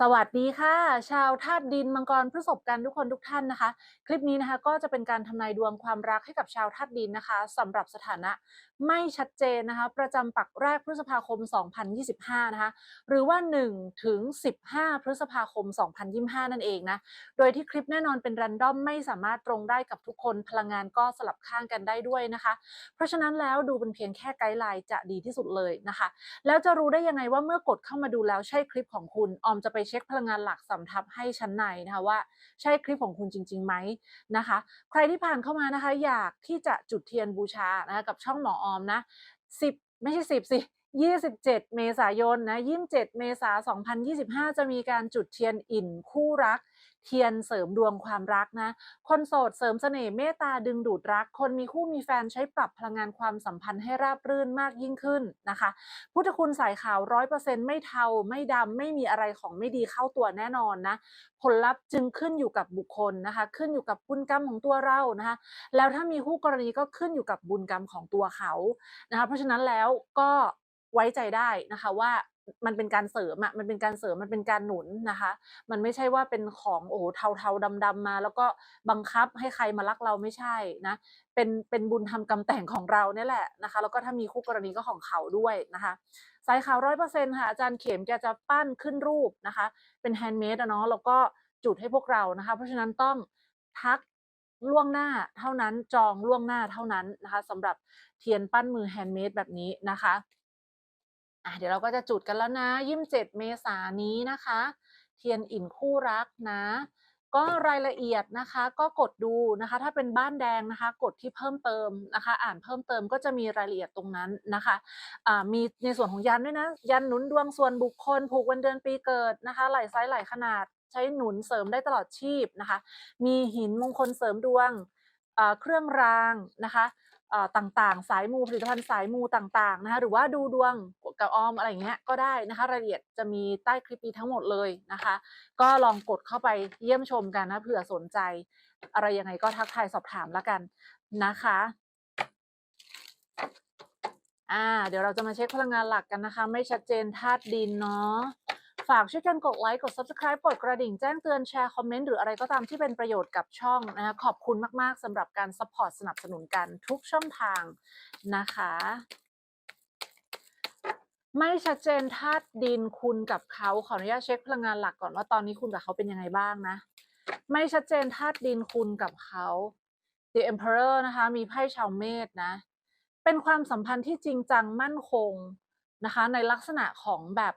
สวัสดีค่ะ ชาวธาตุดินมังกรพฤษภกันทุกคนทุกท่านนะคะ คลิปนี้นะคะก็จะเป็นการทำนายดวงความรักให้กับชาวธาตุดินนะคะสำหรับสถานะไม่ชัดเจนนะคะ ประจำปักแรกพฤษภาคม 2025 นะคะ หรือว่า1ถึง15 พฤษภาคม 2025 นั่นเองนะโดยที่คลิปแน่นอนเป็นรันดอมไม่สามารถตรงได้กับทุกคนพลังงานก็สลับข้างกันได้ด้วยนะคะ เพราะฉะนั้นแล้วดูเป็นเพียงแค่ไกด์ไลน์จะดีที่สุดเลยนะคะ แล้วจะรู้ได้ยังไงว่าเมื่อกดเข้ามาดูแล้วใช่คลิปของคุณออมจะไปเช็คพลังงานหลักสำทับให้ชั้นในนะคะว่าใช่คลิปของคุณจริงๆไหมนะคะ ใครที่ผ่านเข้ามานะคะ อยากที่จะจุดเทียนบูชานะคะกับช่องหมอออมนะ10 ไม่ใช่ 10 สิ27 เมษายนนะ27 เมษายน 2025 จะมีการจุดเทียนอิ่นคู่รัก เทียนเสริมดวงความรักนะ คนโสดเสริมเสน่ห์เมตตาดึงดูดรัก คนมีคู่มีแฟนใช้ปรับพลังงานความสัมพันธ์ให้ราบรื่นมากยิ่งขึ้นนะคะ พุทธคุณสายขาวร้อยเปอร์เซ็นไม่เทาไม่ดำไม่มีอะไรของไม่ดีเข้าตัวแน่นอนนะ ผลลัพธ์จึงขึ้นอยู่กับบุคคลนะคะ ขึ้นอยู่กับบุญกรรมของตัวเรานะคะ แล้วถ้ามีคู่กรณีก็ขึ้นอยู่กับบุญกรรมของตัวเขานะคะ เพราะฉะนั้นแล้วก็ไว้ใจได้นะคะว่า มันเป็นการเสริมอะมันเป็นการเสริมมันเป็นการหนุนนะคะ มันไม่ใช่ว่าเป็นของโอ้โหเทาๆดำๆมา แล้วก็บังคับให้ใครมารักเราไม่ใช่นะเป็นเป็นบุญทำกรรมแต่งของเราเนี่ยแหละนะคะ แล้วก็ถ้ามีคู่กรณีก็ของเขาด้วยนะคะสายขาวร้อยเปอร์เซ็นต์ค่ะอาจารย์เข็มแกจะปั้นขึ้นรูปนะคะ เป็นแฮนด์เมดอะเนาะแล้วก็จุดให้พวกเรานะคะ เพราะฉะนั้นต้องทักล่วงหน้าเท่านั้นจองล่วงหน้าเท่านั้นนะคะสำหรับเทียนปั้นมือแฮนด์เมดแบบนี้นะคะ อะเดี๋ยวเราก็จะจุดกันแล้วนะยี่สิบเจ็ดเมษายนนี้นะคะ เทียนอิ่นคู่รักนะ ก็รายละเอียดนะคะ ก็กดดูนะคะ ถ้าเป็นบ้านแดงนะคะ กดที่เพิ่มเติมนะคะ อ่านเพิ่มเติมก็จะมีรายละเอียดตรงนั้นนะคะอ่ามีในส่วนของยันด้วยนะ ยันหนุนดวงส่วนบุคคล ผูกวันเดือนปีเกิดนะคะ หลายไซส์หลายขนาดใช้หนุนเสริมได้ตลอดชีพนะคะ มีหินมงคลเสริมดวงเครื่องรางนะคะ ต่างๆ สายมูผลิตภัณฑ์สายมูต่างๆนะคะหรือว่าดูดวงกับออมอะไรเงี้ยก็ได้นะคะรายละเอียดจะมีใต้คลิปนี้ทั้งหมดเลยนะคะ ก็ลองกดเข้าไปเยี่ยมชมกันนะเผื่อสนใจ อะไรยังไงก็ทักทายสอบถามแล้วกันนะคะอ่าเดี๋ยวเราจะมาเช็คพลังงานหลักกันนะคะ ไม่ชัดเจนธาตุดินเนาะ ฝากช่วยกันกดไลค์กด subscribe กดกระดิ่งแจ้งเตือนแชร์คอมเมนต์หรืออะไรก็ตามที่เป็นประโยชน์กับช่องนะคะขอบคุณมาก ๆสำหรับการ support สนับสนุนกันทุกช่องทางนะคะ ไม่ชัดเจนธาตุดินคุณกับเขาขออนุญาตเช็คพลังงานหลักก่อนว่าตอนนี้คุณกับเขาเป็นยังไงบ้างนะ ไม่ชัดเจนธาตุดินคุณกับเขา The Emperor นะคะ มีไพ่ชาวเมษนะ เป็นความสัมพันธ์ที่จริงจังมั่นคงนะคะ ในลักษณะของแบบ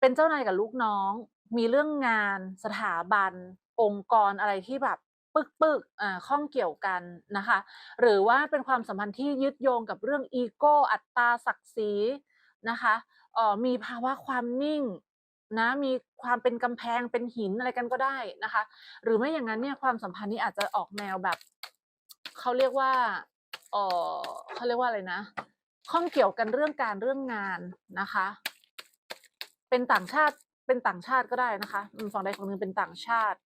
เป็นเจ้านายกับลูกน้อง มีเรื่องงาน สถาบัน องค์กรอะไรที่แบบปึกปึกๆอ่าข้องเกี่ยวกันนะคะ หรือว่าเป็นความสัมพันธ์ที่ยึดโยงกับเรื่องอีโก้อัตตาศักดิ์ศรีนะคะเอ่อมีภาวะความนิ่งนะมีความเป็นกำแพงเป็นหินอะไรกันก็ได้นะคะ หรือไม่อย่างนั้นเนี่ยความสัมพันธ์นี้อาจจะออกแนวแบบเขาเรียกว่าเออเขาเรียกว่าอะไรนะข้องเกี่ยวกันเรื่องการเรื่องงานนะคะ เป็นต่างชาติเป็นต่างชาติก็ได้นะคะฝั่งใดฝั่งหนึ่งเป็นต่างชาติ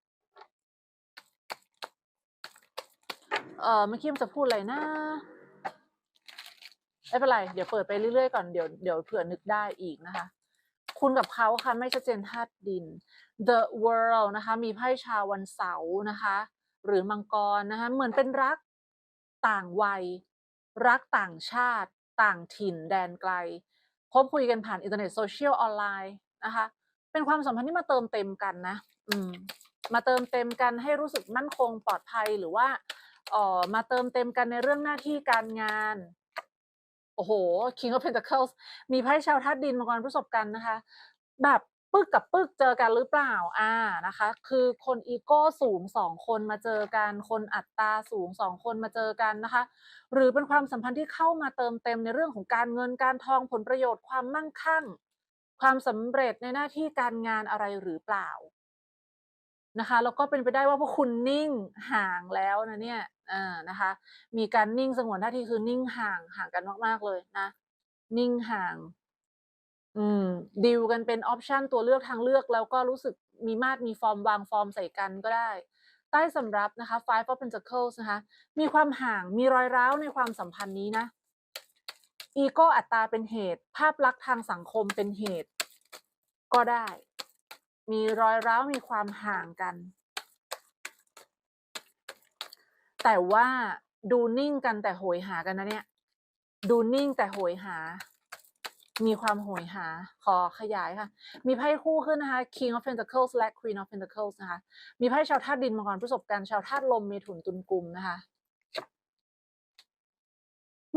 เออเมื่อกี้มันจะพูดอะไรนะไม่เป็นไร เดี๋ยวเปิดไปเรื่อยๆก่อนเดี๋ยวเดี๋ยวเผื่อนึกได้อีกนะคะ คุณกับเขาค่ะไม่ชัดเจนธาตุดิน The World นะคะ มีไพ่ชาววันเสาร์นะคะ หรือมังกรนะคะ เหมือนเป็นรักต่างวัย รักต่างชาติ ต่างถิ่นแดนไกล พบคุยกันผ่านอินเทอร์เน็ตโซเชียลออนไลน์นะคะ เป็นความสัมพันธ์ที่มาเติมเต็มกันนะ อืม มาเติมเต็มกันให้รู้สึกมั่นคงปลอดภัยหรือว่าเอ่อมาเติมเต็มกันในเรื่องหน้าที่การงาน โอ้โห King of Pentacles มีไพ่ชาวธาตุดินมาก่อนประสบกันนะคะ แบบ ปึกกับปึกเจอกันหรือเปล่าอ่านะคะ คือคนอีโก้สูงสองคนมาเจอกัน คนอัตตราสูงสองคนมาเจอกันนะคะ หรือเป็นความสัมพันธ์ที่เข้ามาเติมเต็มในเรื่องของการเงินการทองผลประโยชน์ความมั่งคั่ง ความสำเร็จในหน้าที่การงานอะไรหรือเปล่านะคะแล้วก็เป็นไปได้ว่าพวกคุณนิ่งห่างแล้วนะเนี่ยอ่านะคะ มีการนิ่งสงวนท่าทีคือนิ่งห่างห่างกันมากๆเลยนะ นิ่งห่าง อืมดีลกันเป็นออปชันตัวเลือกทางเลือกแล้วก็รู้สึกมีมาดมีฟอร์มวางฟอร์มใส่กันก็ได้ ใต้สำรับนะคะ Five of Pentacles นะคะ มีความห่างมีรอยร้าวในความสัมพันธ์นี้นะอีโก้อัตตาเป็นเหตุ ภาพลักษณ์ทางสังคมเป็นเหตุ ก็ได้ มีรอยร้าวมีความห่างกัน แต่ว่าดูนิ่งกันแต่โหยหากันนะเนี่ย ดูนิ่งแต่โหยหา มีความโหยหา ขอขยายค่ะ มีไพ่คู่ขึ้นนะคะ King of Pentacles และ Queen of Pentacles นะคะ มีไพ่ชาวธาตุดินมังกรประสบการณ์ชาวธาตุลมเมถุนตุลกุมนะคะ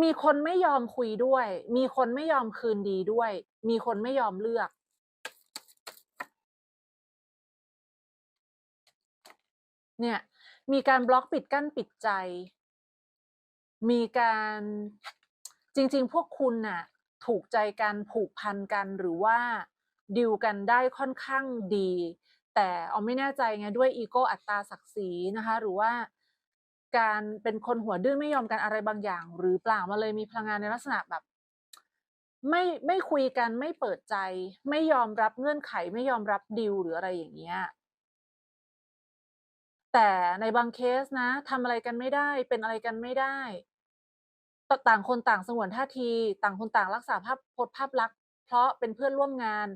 มีคนไม่ยอมคุยด้วย มีคนไม่ยอมคืนดีด้วย มีคนไม่ยอมเลือกเนี่ยมีการบล็อกปิดกั้นปิดใจ มีการจริง ๆ พวกคุณน่ะ ถูกใจกันผูกพันกันหรือว่าดิวกันได้ค่อนข้างดี แต่เอาไม่แน่ใจไงด้วยอีโก้อัตตาศักดิ์ศรีนะคะ หรือว่าการเป็นคนหัวดื้อไม่ยอมกันอะไรบางอย่าง หรือเปล่ามาเลยมีพลังงานในลักษณะแบบ ไม่ไม่คุยกันไม่เปิดใจ ไม่ยอมรับเงื่อนไขไม่ยอมรับดิวหรืออะไรอย่างเงี้ยแต่ในบางเคสนะทำอะไรกันไม่ได้ เป็นอะไรกันไม่ได้ ต่างคนต่างสงวนท่าที ต่างคนต่างรักษาภาพพจน์ภาพลักษณ์เพราะเป็นเพื่อนร่วมงาน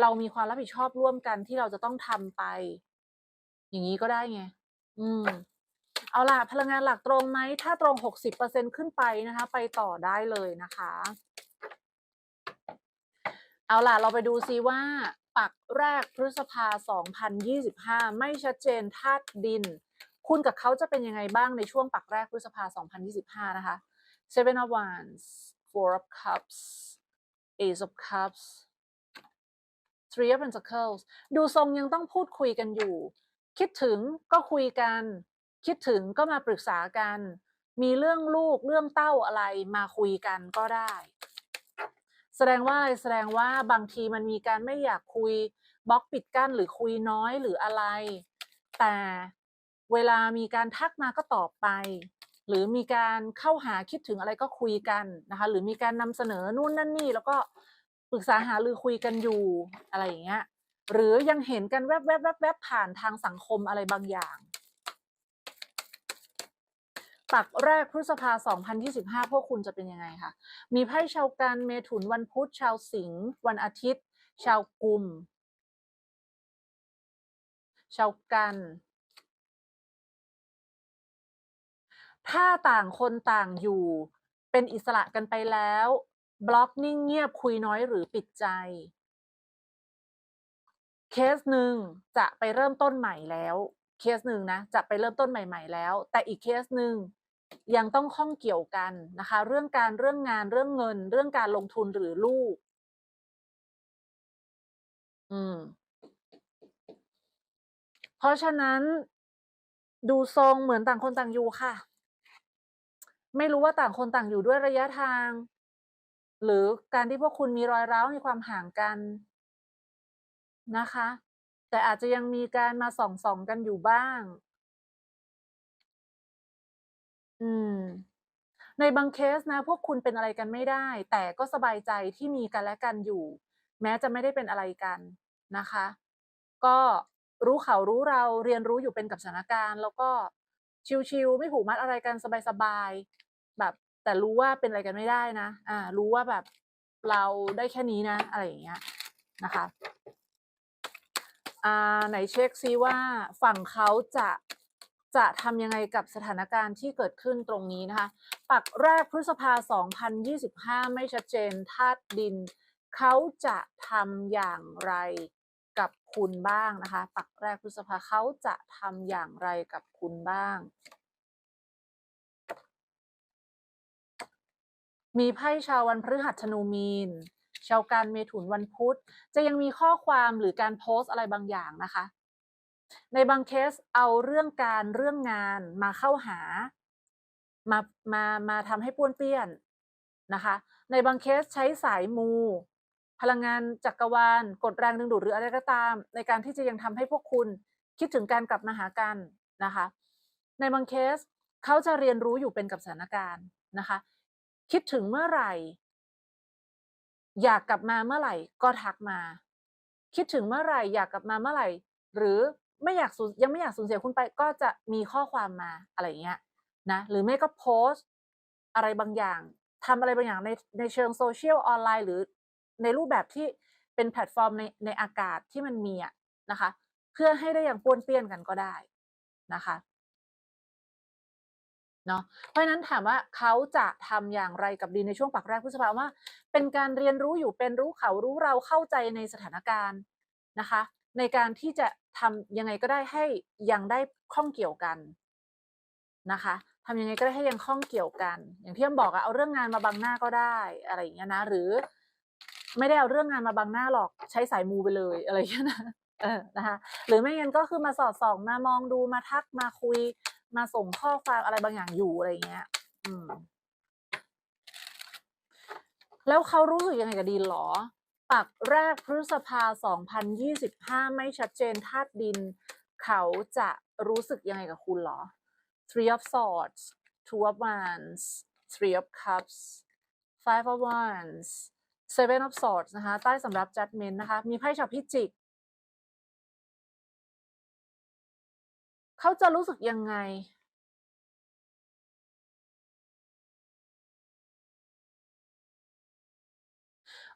เรามีความรับผิดชอบร่วมกันที่เราจะต้องทำไป อย่างนี้ก็ได้ไง อืม เอาล่ะ พลังงานหลักตรงไหม ถ้าตรง60%ขึ้นไปนะคะ ไปต่อได้เลยนะคะ เอาล่ะ เราไปดูซิว่า ปักแรกพฤษภา2025ไม่ชัดเจนธาตุดิน คุณกับเขาจะเป็นยังไงบ้างในช่วงปักแรกพฤษภา2025นะคะ Seven of Wands Four of Cups Ace of Cups Three of Pentacles ดูทรงยังต้องพูดคุยกันอยู่ คิดถึงก็คุยกัน คิดถึงก็มาปรึกษากัน มีเรื่องลูกเรื่องเต้าอะไรมาคุยกันก็ได้ แสดงว่าอะไรแสดงว่าบางทีมันมีการไม่อยากคุยบล็อกปิดกั้นหรือคุยน้อยหรืออะไร แต่เวลามีการทักมาก็ตอบไป หรือมีการเข้าหาคิดถึงอะไรก็คุยกันนะคะ หรือมีการนำเสนอนู่นนั่นนี่ แล้วก็ปรึกษาหารือคุยกันอยู่อะไรอย่างเงี้ยหรือยังเห็นกันแวบแวบแวบแวบผ่านทางสังคมอะไรบางอย่าง ปักแรกพฤษภา 2025 พวกคุณจะเป็นยังไงคะมีไพ่ชาวกันเมถุนวันพุธชาวสิงห์วันอาทิตย์ ชาวกุม ชาวกัน ถ้าต่างคนต่างอยู่ เป็นอิสระกันไปแล้ว บล็อกนิ่งเงียบคุยน้อยหรือปิดใจ เคสหนึ่งจะไปเริ่มต้นใหม่แล้ว เคสหนึ่งนะจะไปเริ่มต้นใหม่ ๆ แล้ว แต่อีกเคสหนึ่งยังต้องข้องเกี่ยวกันนะคะ เรื่องการเรื่องงานเรื่องเงิน เรื่องการลงทุนหรือลูก อืม เพราะฉะนั้นดูทรงเหมือนต่างคนต่างอยู่ค่ะ ไม่รู้ว่าต่างคนต่างอยู่ด้วยระยะทาง หรือการที่พวกคุณมีรอยร้าวมีความห่างกันนะคะ แต่อาจจะยังมีการมาส่องส่องกันอยู่บ้าง อืม ในบางเคสนะ พวกคุณเป็นอะไรกันไม่ได้ แต่ก็สบายใจที่มีกันและกันอยู่ แม้จะไม่ได้เป็นอะไรกันนะคะ ก็รู้เขารู้เราเรียนรู้อยู่เป็นกับสถานการณ์ แล้วก็ชิลๆไม่ผูกมัดอะไรกันสบายๆ แบบ แต่รู้ว่าเป็นอะไรกันไม่ได้นะ อ่า รู้ว่าแบบเราได้แค่นี้นะ อะไรอย่างเงี้ยนะคะอ่าไหนเช็คซิว่าฝั่งเขาจะจะทำยังไงกับสถานการณ์ที่เกิดขึ้นตรงนี้นะคะ ปักแรกพฤษภา 2025 ไม่ชัดเจนธาตุดิน เขาจะทำอย่างไรกับคุณบ้างนะคะ ปักแรกพฤษภาเขาจะทำอย่างไรกับคุณบ้าง มีไพ่ชาววันพฤหัสธนูมีน ชาวการเมถุนวันพุธ จะยังมีข้อความหรือการโพสต์อะไรบางอย่างนะคะ ในบางเคสเอาเรื่องการเรื่องงานมาเข้าหา มามามาทำให้ป้วนเปี้ยนนะคะ ในบางเคสใช้สายมู พลังงานจักรวาล กดแรงดึงดูดหรืออะไรก็ตาม ในการที่จะยังทำให้พวกคุณคิดถึงการกลับมาหากันนะคะ ในบางเคสเขาจะเรียนรู้อยู่เป็นกับสถานการณ์นะคะ คิดถึงเมื่อไหร่ อยากกลับมาเมื่อไหร่ ก็ทักมา คิดถึงเมื่อไหร่ อยากกลับมาเมื่อไหร่ หรือไม่อยากสูญยังไม่อยากสูญเสียคุณไป ก็จะมีข้อความมาอะไรอย่างเงี้ยนะหรือไม่ก็โพสต์อะไรบางอย่างทำอะไรบางอย่างในในเชิงโซเชียลออนไลน์ หรือในรูปแบบที่เป็นแพลตฟอร์มในในอากาศที่มันมีอะนะคะ เพื่อให้ได้อย่างป้วนเปี้ยนกันก็ได้นะคะ เนาะเพราะฉะนั้นถามว่าเขาจะทำอย่างไรกับดินในช่วงปักแรกพฤษภาว่า เป็นการเรียนรู้อยู่เป็นรู้เขารู้เราเข้าใจในสถานการณ์นะคะ ในการที่จะทำยังไงก็ได้ให้ยังได้ข้องเกี่ยวกันนะคะทำยังไงก็ได้ให้ยังข้องเกี่ยวกัน อย่างที่อ้ำบอกอะเอาเรื่องงานมาบังหน้าก็ได้อะไรอย่างเงี้ยนะ หรือไม่ได้เอาเรื่องงานมาบังหน้าหรอกใช้สายมูไปเลยอะไรอย่างเงี้ยนะเออนะคะ หรือไม่งั้นก็คือมาสอดส่องมามองดูมาทักมาคุย มาส่งข้อความอะไรบางอย่างอยู่อะไรเงี้ย อืม แล้วเขารู้สึกยังไงกับดินหรอ ปักแรกพฤษภา 2025 ไม่ชัดเจนธาตุดิน เขาจะรู้สึกยังไงกับคุณหรอ Three of Swords Two of Wands Three of Cups Five of Wands Seven of Swords นะคะ ใต้สำหรับ Judgment นะคะ มีไพ่ชาวพิจิก เขาจะรู้สึกยังไง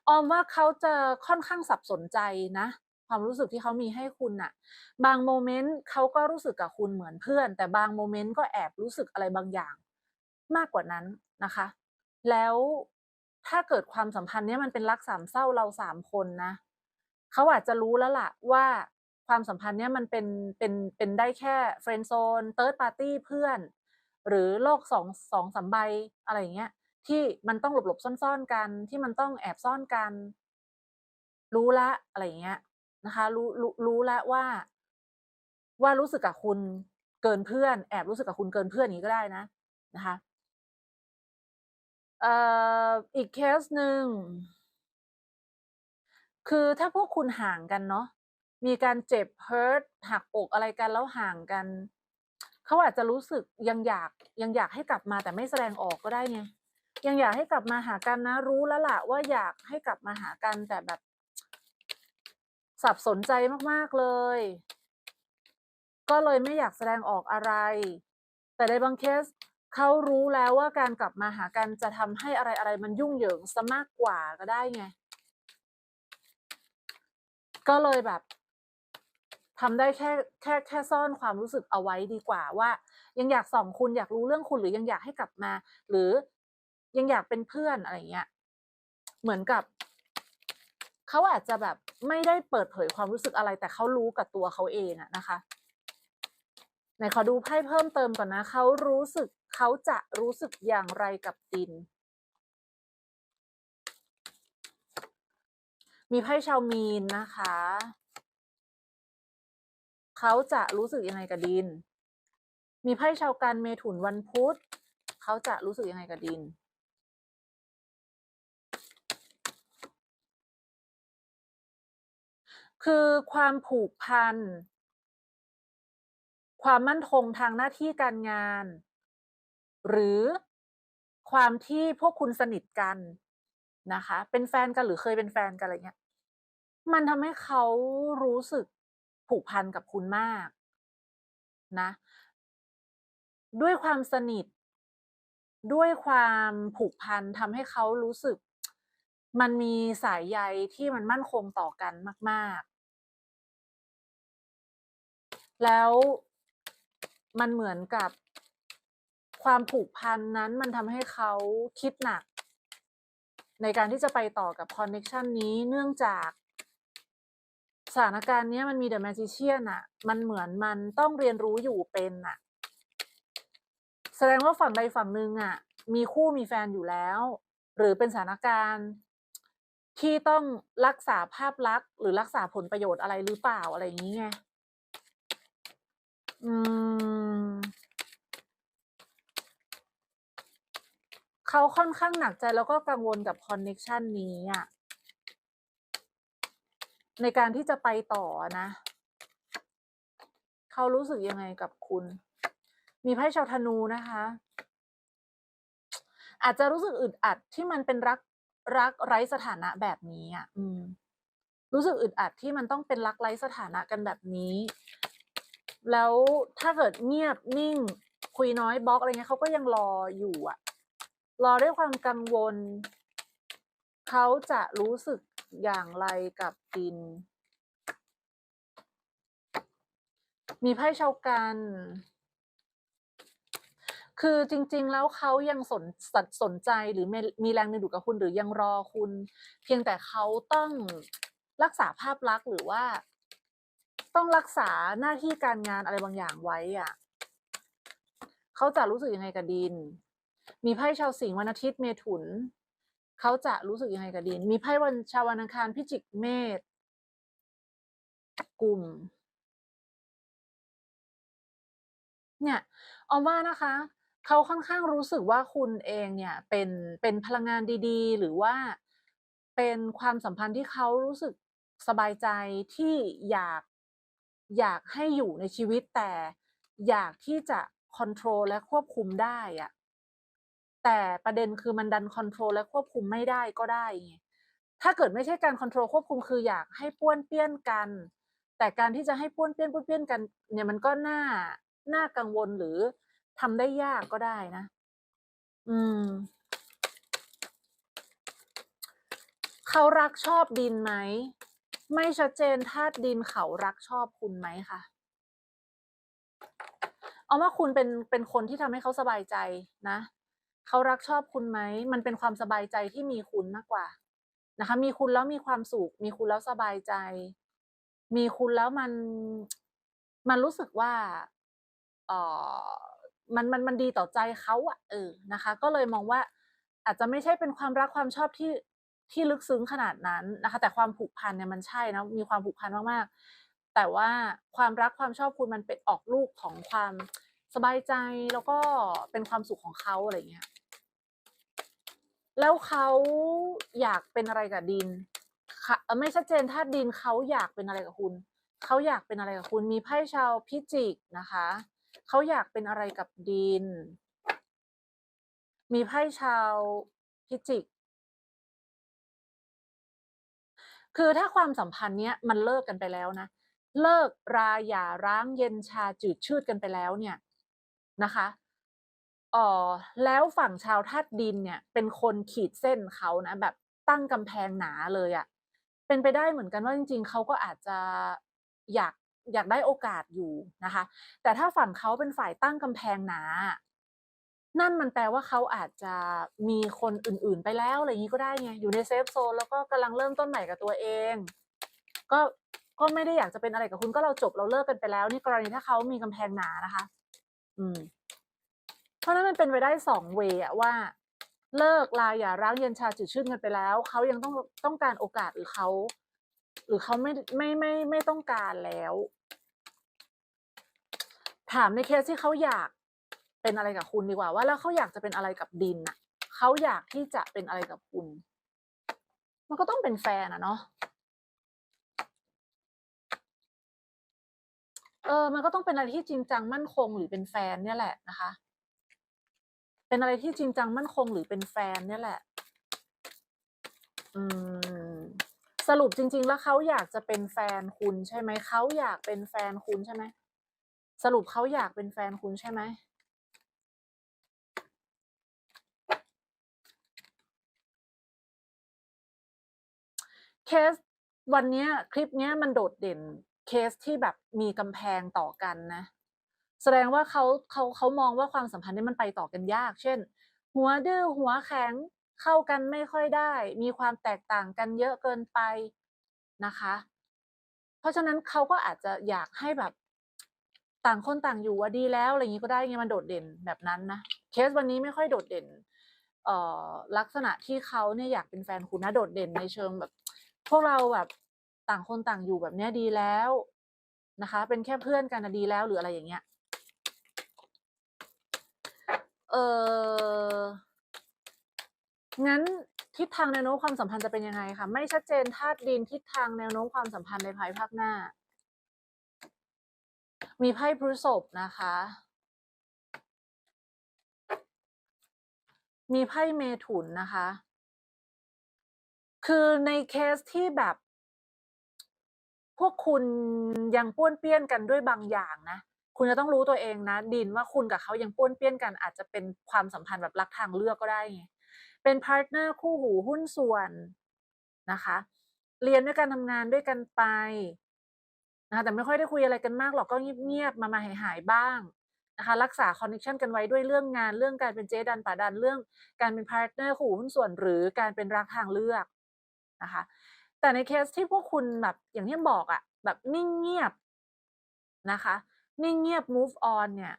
ออมว่าเขาจะค่อนข้างสับสนใจนะ ความรู้สึกที่เขามีให้คุณน่ะ บางโมเมนต์เขาก็รู้สึกกับคุณเหมือนเพื่อน แต่บางโมเมนต์ก็แอบรู้สึกอะไรบางอย่างมากกว่านั้นนะคะ แล้วถ้าเกิดความสัมพันธ์เนี้ยมันเป็นรักสามเศร้าเราสามคนนะเขาอาจจะรู้แล้วล่ะว่า ความสัมพันธ์เนี้ยมันเป็นเป็นเป็นได้แค่เฟรนด์โซนเติร์ดปาร์ตี้เพื่อน หรือโลกสองสองสามใบอะไรอย่างเงี้ยที่มันต้องหลบหลบซ่อนๆกัน ที่มันต้องแอบซ่อนกัน รู้ละอะไรอย่างเงี้ยนะคะรู้รู้รู้ล้วว่า ว่ารู้สึกกับคุณเกินเพื่อน แอบรู้สึกกับคุณเกินเพื่อนอย่างนี้ก็ได้นะนะคะเอ่ออีกเคสหนึ่งคือถ้าพวกคุณห่างกันเนาะ มีการเจ็บ hurt หักอกอะไรกันแล้วห่างกัน เขาอาจจะรู้สึกยังอยากยังอยากให้กลับมาแต่ไม่แสดงออกก็ได้ไงยังอยากให้กลับมาหากันนะ รู้แล้วล่ะว่าอยากให้กลับมาหากันแต่แบบ สับสนใจมากๆเลย ก็เลยไม่อยากแสดงออกอะไร แต่ในบางเคสเขารู้แล้วว่าการกลับมาหากันจะทำให้อะไรอะไรมันยุ่งเหยิงซะมากกว่าก็ได้ไง ก็เลยแบบ ทำได้แค่แค่แค่ซ่อนความรู้สึกเอาไว้ดีกว่าว่า ยังอยากส่องคุณอยากรู้เรื่องคุณหรือยังอยากให้กลับมา หรือยังอยากเป็นเพื่อนอะไรเงี้ยเหมือนกับเขาอาจจะแบบไม่ได้เปิดเผยความรู้สึกอะไร แต่เขารู้กับตัวเขาเองอะนะคะไหนขอดูไพ่เพิ่มเติมก่อนนะเขารู้สึกเขาจะรู้สึกอย่างไรกับดิน มีไพ่ชาวมีนนะคะ เขาจะรู้สึกยังไงกับดิน มีไพ่ชาวกันเมถุนวันพุธเขาจะรู้สึกยังไงกับดิน คือความผูกพัน ความมั่นคงทางหน้าที่การงาน หรือความที่พวกคุณสนิทกันนะคะ เป็นแฟนกันหรือเคยเป็นแฟนกันอะไรเงี้ย มันทำให้เขารู้สึก ผูกพันกับคุณมากนะ ด้วยความสนิท ด้วยความผูกพันทำให้เขารู้สึก มันมีสายใยที่มันมั่นคงต่อกันมาก ๆ แล้วมันเหมือนกับความผูกพันนั้นมันทำให้เขาคิดหนัก ในการที่จะไปต่อกับคอนเน็ชันนี้เนื่องจาก สถานการณ์เนี้ยมันมีเดอะแมจิเชียนอะมันเหมือนมันต้องเรียนรู้อยู่เป็นอะแสดงว่าฝั่งใดฝั่งหนึ่งอะมีคู่มีแฟนอยู่แล้ว หรือเป็นสถานการณ์ที่ต้องรักษาภาพลักษณ์ หรือรักษาผลประโยชน์อะไรหรือเปล่าอะไรอย่างนี้ไงอืมเขาค่อนข้างหนักใจแล้วก็กังวลกับคอนเน็ชันนี้อะ ในการที่จะไปต่อนะ เขารู้สึกยังไงกับคุณ มีไพ่ชาวธนูนะคะ อาจจะรู้สึกอึดอัดที่มันเป็นรักรักไร้สถานะแบบนี้อะ อืม รู้สึกอึดอัดที่มันต้องเป็นรักไร้สถานะกันแบบนี้ แล้วถ้าเกิดเงียบนิ่ง คุยน้อยบล็อกอะไรเงี้ยเขาก็ยังรออยู่อะ รอด้วยความกังวล เขาจะรู้สึก อย่างไรกับดิน มีไพ่ชาวกัน คือจริง ๆ แล้วเขายังสนสนสนใจหรือมีแรงดึงดูดกับคุณหรือยังรอคุณ เพียงแต่เขาต้องรักษาภาพลักษณ์หรือว่า ต้องรักษาหน้าที่การงานอะไรบางอย่างไว้อะเขาจะรู้สึกยังไงกับดิน มีไพ่ชาวสิงห์วันอาทิตย์เมถุน เขาจะรู้สึกยังไงกับดิน มีไพ่วันชาววันอังคารพิจิกเมษกลุ่ม เนี่ยออมว่านะคะเขาค่อนข้างรู้สึกว่าคุณเองเนี่ยเป็นเป็นพลังงานดี ๆ หรือว่าเป็นความสัมพันธ์ที่เขารู้สึกสบายใจที่อยากอยากให้อยู่ในชีวิตแต่อยากที่จะคอนโทรลและควบคุมได้อะ แต่ประเด็นคือมันดันคอนโทรลและควบคุมไม่ได้ก็ได้ไงถ้าเกิดไม่ใช่การคอนโทรลควบคุมคืออยากให้ป้วนเปี้ยนกัน แต่การที่จะให้ป้วนเปี้ยนป้วนเปี้ยนกัน เนี่ยมันก็น่าน่ากังวลหรือทำได้ยากก็ได้นะ อืมเขารักชอบดินไหม ไม่ชัดเจนธาตุดินเขารักชอบคุณไหมคะเอาว่าคุณเป็นเป็นคนที่ทำให้เขาสบายใจนะ เขารักชอบคุณไหม มันเป็นความสบายใจที่มีคุณมากกว่านะคะ มีคุณแล้วมีความสุข มีคุณแล้วสบายใจ มีคุณแล้วมัน มันรู้สึกว่าเออมันมันมันดีต่อใจเขาอะเออนะคะ ก็เลยมองว่า อาจจะไม่ใช่เป็นความรักความชอบที่ที่ลึกซึ้งขนาดนั้นนะคะ แต่ความผูกพันเนี่ยมันใช่นะมีความผูกพันมากๆ แต่ว่าความรักความชอบคุณมันเป็นออกลูกของความสบายใจแล้วก็เป็นความสุขของเขาอะไรเงี้ย แล้วเขาอยากเป็นอะไรกับดินไม่ชัดเจนธาตุดินเขาอยากเป็นอะไรกับคุณ เขาอยากเป็นอะไรกับคุณมีไพ่ชาวพิจิกนะคะ เขาอยากเป็นอะไรกับดิน มีไพ่ชาวพิจิก คือถ้าความสัมพันธ์เนี้ยมันเลิกกันไปแล้วนะ เลิกราหย่าร้างเย็นชาจืดชืดกันไปแล้วเนี่ยนะคะ เออแล้วฝั่งชาวธาตุดินเนี่ย เป็นคนขีดเส้นเขานะแบบตั้งกำแพงหนาเลยอะเป็นไปได้เหมือนกันว่าจริง ๆเขาก็อาจจะอยากอยากได้โอกาสอยู่นะคะ แต่ถ้าฝั่งเขาเป็นฝ่ายตั้งกำแพงหนา นั่นมันแปลว่าเขาอาจจะมีคนอื่นๆไปแล้วอะไรอย่างนี้ก็ได้ไงอยู่ในเซฟโซนแล้วก็กำลังเริ่มต้นใหม่กับตัวเอง ก็ก็ไม่ได้อยากจะเป็นอะไรกับคุณก็เราจบเราเลิกกันไปแล้ว นี่กรณีถ้าเขามีกำแพงหนานะคะ อืม เพราะนั้นมันเป็นไปได้สองเวอะว่า เลิกลาอย่าร้างเย็นชาจืดชืดกันไปแล้วเขายังต้องต้องการโอกาสหรือเขาหรือเขาไม่ไม่ไม่ไม่ต้องการแล้ว ถามในเคสที่เขาอยากเป็นอะไรกับคุณดีกว่า ว่าแล้วเขาอยากจะเป็นอะไรกับดินน่ะเขาอยากที่จะเป็นอะไรกับคุณ มันก็ต้องเป็นแฟนอะเนาะเออ มันก็ต้องเป็นอะไรที่จริงจังมั่นคงหรือเป็นแฟนเนี่ยแหละนะคะ เป็นอะไรที่จริงจังมั่นคงหรือเป็นแฟนเนี่ยแหละ อืม สรุปจริง ๆ แล้วเขาอยากจะเป็นแฟนคุณใช่ไหม เขาอยากเป็นแฟนคุณใช่ไหม สรุปเขาอยากเป็นแฟนคุณใช่ไหมเคสวันนี้คลิปเนี้ยมันโดดเด่นเคสที่แบบมีกำแพงต่อกันนะ แสดงว่าเขาเขาเขามองว่าความสัมพันธ์นี้มันไปต่อกันยาก เช่น หัวดื้อหัวแข็งเข้ากันไม่ค่อยได้ มีความแตกต่างกันเยอะเกินไปนะคะ เพราะฉะนั้นเขาก็อาจจะอยากให้แบบต่างคนต่างอยู่อะดีแล้วอะไรอย่างงี้ก็ได้ไงมันโดดเด่นแบบนั้นนะเคสวันนี้ไม่ค่อยโดดเด่นเอ่อลักษณะที่เขาเนี่ยอยากเป็นแฟนคุณนะโดดเด่นในเชิงแบบ พวกเราแบบต่างคนต่างอยู่แบบเนี้ยดีแล้วนะคะ เป็นแค่เพื่อนกันนะดีแล้วหรืออะไรอย่างเงี้ย เอองั้นทิศทางแนวโน้มความสัมพันธ์จะเป็นยังไงคะไม่ชัดเจนธาตุดินทิศทางแนวโน้มความสัมพันธ์ในภายภาคหน้า มีไพ่พฤษภนะคะ มีไพ่เมถุนนะคะ คือในเคสที่แบบ พวกคุณยังป้วนเปี้ยนกันด้วยบางอย่างนะ คุณจะต้องรู้ตัวเองนะ ดินว่าคุณกับเขายังป้วนเปี้ยนกันอาจจะเป็นความสัมพันธ์แบบรักทางเลือกก็ได้ไงเป็นพาร์ตเนอร์คู่หูหุ้นส่วนนะคะ เรียนด้วยกันทำงานด้วยกันไปนะคะแต่ไม่ค่อยได้คุยอะไรกันมากหรอกก็เงียบๆมามาหายๆบ้างนะคะรักษาคอนเนคชันกันไว้ด้วยเรื่องงานเรื่องการเป็นเจ๊ดันป่าดันเรื่องการเป็นพาร์ทเนอร์คู่หุ้นส่วนหรือการเป็นรักทางเลือกนะคะแต่ในเคสที่พวกคุณแบบอย่างที่บอกอะแบบนิ่งเงียบนะคะ นิ่งเงียบ move on เนี่ย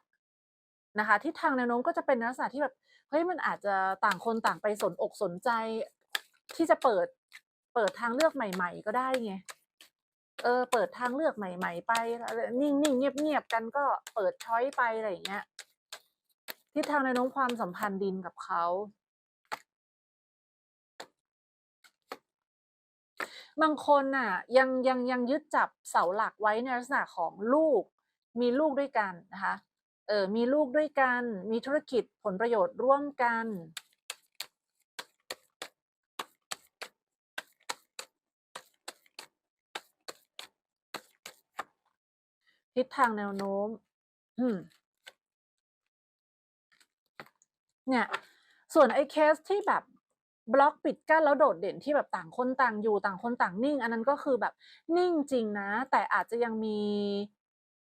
นะคะทิศทางแนวโน้มก็จะเป็นลักษณะที่แบบเฮ้ยมันอาจจะต่างคนต่างไปสนอกสนใจ ที่จะเปิดเปิดทางเลือกใหม่ ๆ ก็ได้ไงเออเปิดทางเลือกใหม่ ๆ ไปนิ่งๆเงียบๆกันก็เปิดช้อยไปอะไรอย่างเงี้ยทิศทางแนวโน้มความสัมพันธ์ดินกับเขาบางคนน่ะ ยังยังยังยึดจับเสาหลักไว้ในลักษณะของลูก มีลูกด้วยกันนะคะเออมีลูกด้วยกัน มีธุรกิจผลประโยชน์ร่วมกัน ทิศทางแนวโน้มอืมเนี่ย ส่วนไอ้เคสที่แบบบล็อกปิดกั้นแล้วโดดเด่นที่แบบต่างคนต่างอยู่ต่างคนต่างนิ่ง อันนั้นก็คือแบบนิ่งจริงนะ แต่อาจจะยังมี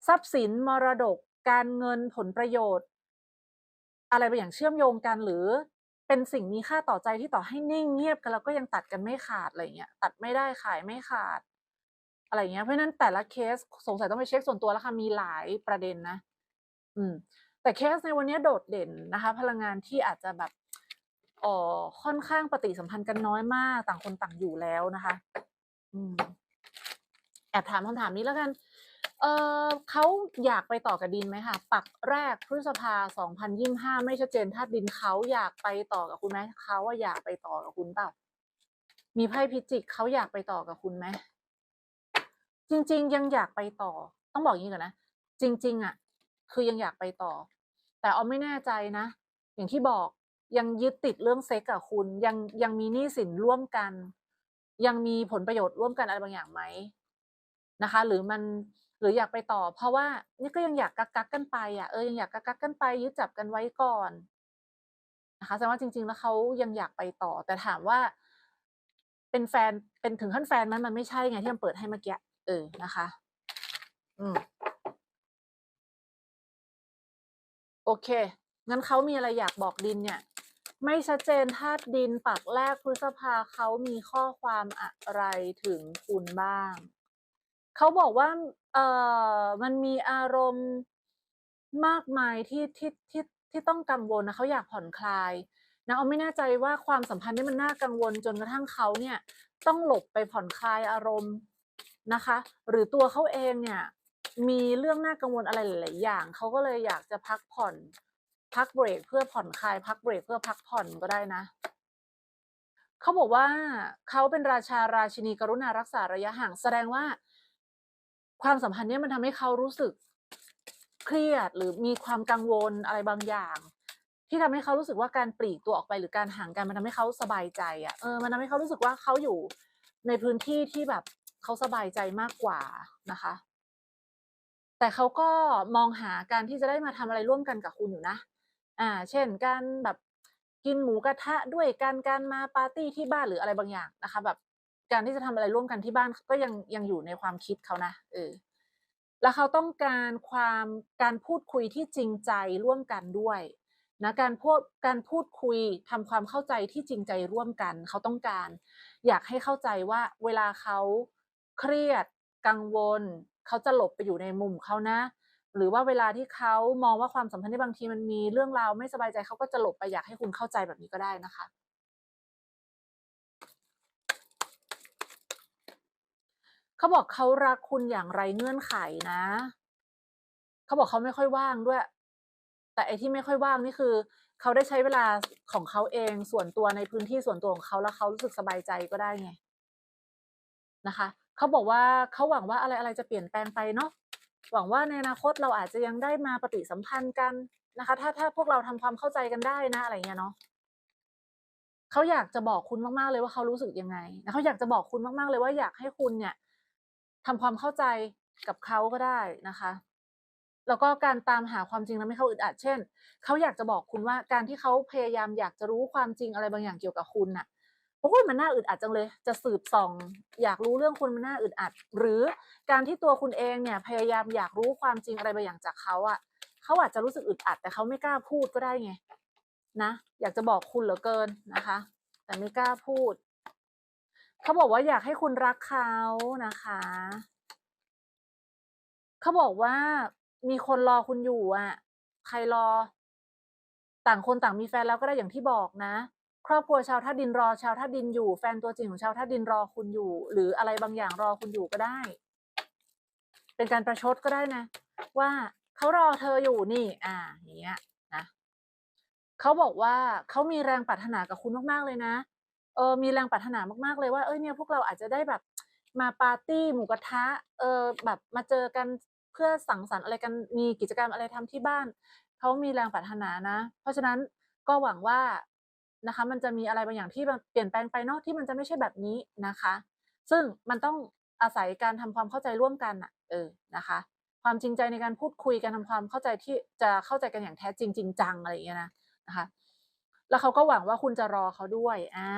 ทรัพย์สินมรดก การเงินผลประโยชน์ อะไรบางอย่างเชื่อมโยงกันหรือเป็นสิ่งมีค่าต่อใจที่ต่อให้นิ่งเงียบกันแล้วก็ยังตัดกันไม่ขาดอะไรเงี้ยตัดไม่ได้ขายไม่ขาด อะไรเงี้ยเพราะนั้นแต่ละเคสสงสัยต้องไปเช็คส่วนตัวแล้วค่ะมีหลายประเด็นนะ อืม แต่เคสในวันนี้โดดเด่นนะคะ พลังงานที่อาจจะแบบอ่อค่อนข้างปฏิสัมพันธ์กันน้อยมาก ต่างคนต่างอยู่แล้วนะคะ อืมแอบถามคำถามนี้แล้วกัน เออเขาอยากไปต่อกับดินไหมคะปักแรกพฤษภา 2025 ไม่ชัดเจนธาตุดินเขาอยากไปต่อกับคุณไหมเขาว่าอยากไปต่อกับคุณเปล่ามีไพ่พิจิกเขาอยากไปต่อกับคุณไหมจริง ๆ ยังอยากไปต่อ ต้องบอกอย่างนี้ก่อนนะจริง ๆ อะ คือยังอยากไปต่อ แต่ออมไม่แน่ใจนะ อย่างที่บอกยังยึดติดเรื่องเซ็กกับคุณ ยังยังมีหนี้สินร่วมกัน ยังมีผลประโยชน์ร่วมกันอะไรบางอย่างไหมนะคะ หรือมัน รืออยากไปต่อ เพราะว่านี่ก็ยังอยากกักกักกันไปอะเออยังอยากกักกักกันไปยึดจับกันไว้ก่อนนะคะแสดงว่าจริงๆแล้วเขายังอยากไปต่อ แต่ถามว่า เป็นแฟนเป็นถึงขั้นแฟนมันมันไม่ใช่ไงที่มันเปิดให้เมื่อกี้เออนะคะ อืมโอเค งั้นเขามีอะไรอยากบอกดินเนี่ย ไม่ชัดเจนธาตุดินปักแรกพฤษภาเขามีข้อความอะไรถึงคุณบ้าง เขาบอกว่า เอ่อมันมีอารมณ์มากมายที่ที่ที่ที่ต้องกังวลนะเขาอยากผ่อนคลายนะเอาไม่แน่ใจว่าความสัมพันธ์นี้มันน่ากังวลจนกระทั่งเขาเนี่ยต้องหลบไปผ่อนคลายอารมณ์นะคะ หรือตัวเขาเองเนี่ยมีเรื่องน่ากังวลอะไรหลาย ๆ อย่างเขาก็เลยอยากจะพักผ่อน พักเบรกเพื่อผ่อนคลาย พักเบรกเพื่อพักผ่อนก็ได้นะเขาบอกว่าเขาเป็นราชาราชินีกรุณารักษาระยะห่างแสดงว่า ความสัมพันธ์เนี้มันทำให้เขารู้สึกเครียดหรือมีความกังวลอะไรบางอย่าง ที่ทำให้เขารู้สึกว่าการปลีกตัวออกไปหรือการห่างกันมันทำให้เขาสบายใจอะ่ะเออมันทำให้เขารู้สึกว่าเขาอยู่ในพื้นที่ที่แบบเขาสบายใจมากกว่านะคะ แต่เขาก็มองหาการที่จะได้มาทำอะไรร่วมกันกับคุณอยู่นะ อ่า เช่น การแบบกินหมูกระทะด้วยกันการมาปาร์ตี้ที่บ้านหรืออะไรบางอย่างนะคะ แบบ การที่จะทำอะไรร่วมกันที่บ้านก็ยังยังอยู่ในความคิดเขานะเออแล้วเขาต้องการความการพูดคุยที่จริงใจร่วมกันด้วยนะการพูดการพูดคุยทำความเข้าใจที่จริงใจร่วมกัน เขาต้องการ อยากให้เข้าใจว่าเวลาเขาเครียดกังวล เขาจะหลบไปอยู่ในมุมเขานะ หรือว่าเวลาที่เขามองว่าความสัมพันธ์ที่บางทีมันมีเรื่องราวไม่สบายใจเขาก็จะหลบไปอยากให้คุณเข้าใจแบบนี้ก็ได้นะคะ เขาบอกเขารักคุณอย่างไรเงื่อนไขนะ เขาบอกเขาไม่ค่อยว่างด้วย แต่ไอที่ไม่ค่อยว่างนี่คือ เขาได้ใช้เวลาของเขาเองส่วนตัวในพื้นที่ส่วนตัวของเขาแล้วเขารู้สึกสบายใจก็ได้ไงนะคะเขาบอกว่าเขาหวังว่าอะไรอะไรจะเปลี่ยนแปลงไปเนาะหวังว่าในอนาคตเราอาจจะยังได้มาปฏิสัมพันธ์กันนะคะ ถ้าถ้าพวกเราทำความเข้าใจกันได้นะอะไรเงี้ยเนาะเขาอยากจะบอกคุณมากๆเลยว่าเขารู้สึกยังไงนะเขาอยากจะบอกคุณมากๆเลยว่าอยากให้คุณเนี่ย ทำความเข้าใจกับเขาก็ได้นะคะแล้วก็การตามหาความจริงทำให้เขาอึดอัดเช่นเขาอยากจะบอกคุณว่าการที่เขาพยายามอยากจะรู้ความจริงอะไรบางอย่างเกี่ยวกับคุณน่ะโอ้ยมันน่าอึดอัดจังเลย จะสืบส่อง อยากรู้เรื่องคุณมันน่าอึดอัด หรือการที่ตัวคุณเองเนี่ยพยายามอยากรู้ความจริงอะไรบางอย่างจากเขาอะเขาอาจจะรู้สึกอึดอัด แต่เขาไม่กล้าพูดก็ได้ไงนะ อยากจะบอกคุณเหลือเกินนะคะ แต่ไม่กล้าพูด เขาบอกว่าอยากให้คุณรักเขานะคะ เขาบอกว่ามีคนรอคุณอยู่อะใครรอ ต่างคนต่างมีแฟนแล้วก็ได้อย่างที่บอกนะ ครอบครัวชาวธาดินรอชาวธาดินอยู่ แฟนตัวจริงของชาวธาดินรอคุณอยู่ หรืออะไรบางอย่างรอคุณอยู่ก็ได้ เป็นการประชดก็ได้นะ ว่าเขารอเธออยู่นี่ อ่าอย่างเงี้ยนะเขาบอกว่าเขามีแรงปรารถนากับคุณมากๆเลยนะ เออมีแรงปรารถนามากๆเลยว่าเอ้ยเนี่ยพวกเราอาจจะได้แบบมาปาร์ตี้หมูกระทะเออแบบมาเจอกันเพื่อสังสรรค์อะไรกันมีกิจกรรมอะไรทำที่บ้านเขามีแรงปรารถนานะ เพราะฉะนั้นก็หวังว่านะคะ มันจะมีอะไรบางอย่างที่เปลี่ยนแปลงไปเนาะที่มันจะไม่ใช่แบบนี้นะคะ ซึ่งมันต้องอาศัยการทำความเข้าใจร่วมกันอะเออนะคะ ความจริงใจในการพูดคุยกันทำความเข้าใจที่จะเข้าใจกันอย่างแท้จริงจริงจังอะไรอย่างเงี้ยนะนะคะ แล้วเขาก็หวังว่าคุณจะรอเขาด้วยอ่า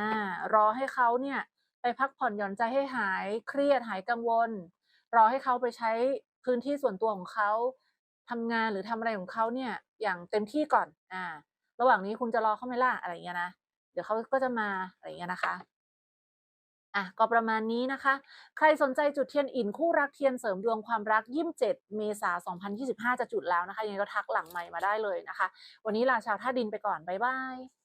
รอให้เขาเนี่ยไปพักผ่อนหย่อนใจให้หายเครียดหายกังวล รอให้เขาไปใช้พื้นที่ส่วนตัวของเขาทำงานหรือทำอะไรของเขาเนี่ยอย่างเต็มที่ก่อนอ่าระหว่างนี้คุณจะรอเขาไหมล่ะอะไรอย่างเงี้ยนะเดี๋ยวเขาก็จะมาอะไรอย่างเงี้ยนะคะอะก็ประมาณนี้นะคะ ใครสนใจจุดเทียนอินคู่รักเทียนเสริมดวงความรัก27เจ็ดเมษายน2025 จะจุดแล้วนะคะยังไงก็ทักหลังใหม่มาได้เลยนะคะ วันนี้ลาชาวท่าดินไปก่อน บ๊ายบาย